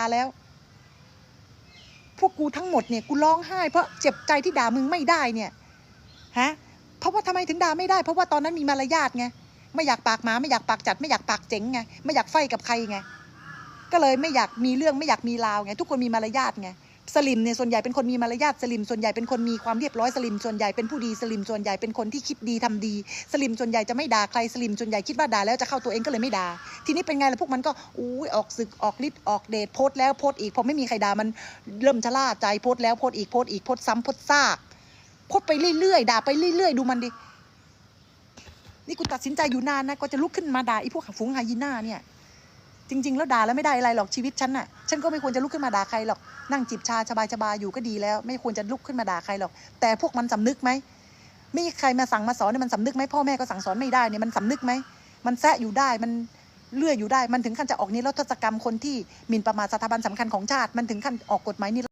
าแล้ว พวกกูทั้งหมดเนี่ยกูร้องไห้ เพราะเจ็บใจที่ด่ามึงไม่ได้เนี่ยฮะเพราะว่าทำไมถึงด่าไม่ได้ เพราะว่าตอนนั้นมีมารยาทไงไม่อยากปากหมาไม่อยากปากจัด ไม่อยากปากเจ๋งไงไม่อยากไฟกับใครไงก็เลยไม่อยากมีเรื่องไม่อยากมีราวไงทุกคนมีมารยาทไง สลิมเนี่ยส่วนใหญ่เป็นคนมีมารยาทสลิมส่วนใหญ่เป็นคนมีความเรียบร้อยสลิมส่วนใหญ่เป็นผู้ดีสลิมส่วนใหญ่เป็นคนที่คิดดีทำดี สลิมส่วนใหญ่จะไม่ด่าใครสลิมส่วนใหญ่คิดว่าด่าแล้วจะเข้าตัวเองก็เลยไม่ด่าทีนี้เป็นไงล่ะพวกมันก็อุ้ยออกศึกออกฤทธิ์ออกเดชโพสแล้วโพสอีกพอไม่มีใครด่ามันเริ่มชะล่าใจโพสแล้วโพสอีกโพสอีกโพสซ้ำโพสซากโพสไปเรื่อยๆด่าไปเรื่อยๆ ดูมันดินี่กูตัดสินใจอยู่นานนะก็จะลุกขึ้นมาด่าไอ้พวกฝูงไฮยีน่าเนี่ย จริง ๆ แล้วด่าแล้วไม่ได้อะไรหรอกชีวิตฉันน่ะ ฉันก็ไม่ควรจะลุกขึ้นมาด่าใครหรอก นั่งจิบชาสบายๆอยู่ก็ดีแล้ว ไม่ควรจะลุกขึ้นมาด่าใครหรอก แต่พวกมันสำนึกไหมไม่มีใครมาสั่งมาสอนเนี่ยมันสำนึกไหมพ่อแม่ก็สั่งสอนไม่ได้เนี่ยมันสำนึกไหมมันแซะอยู่ได้มันเลื่อยอยู่ได้ มันถึงขั้นจะออกนิรโทษกรรมคนที่หมิ่นประมาทสถาบันสำคัญของชาติ มันถึงขั้นออกกฎหมายนิร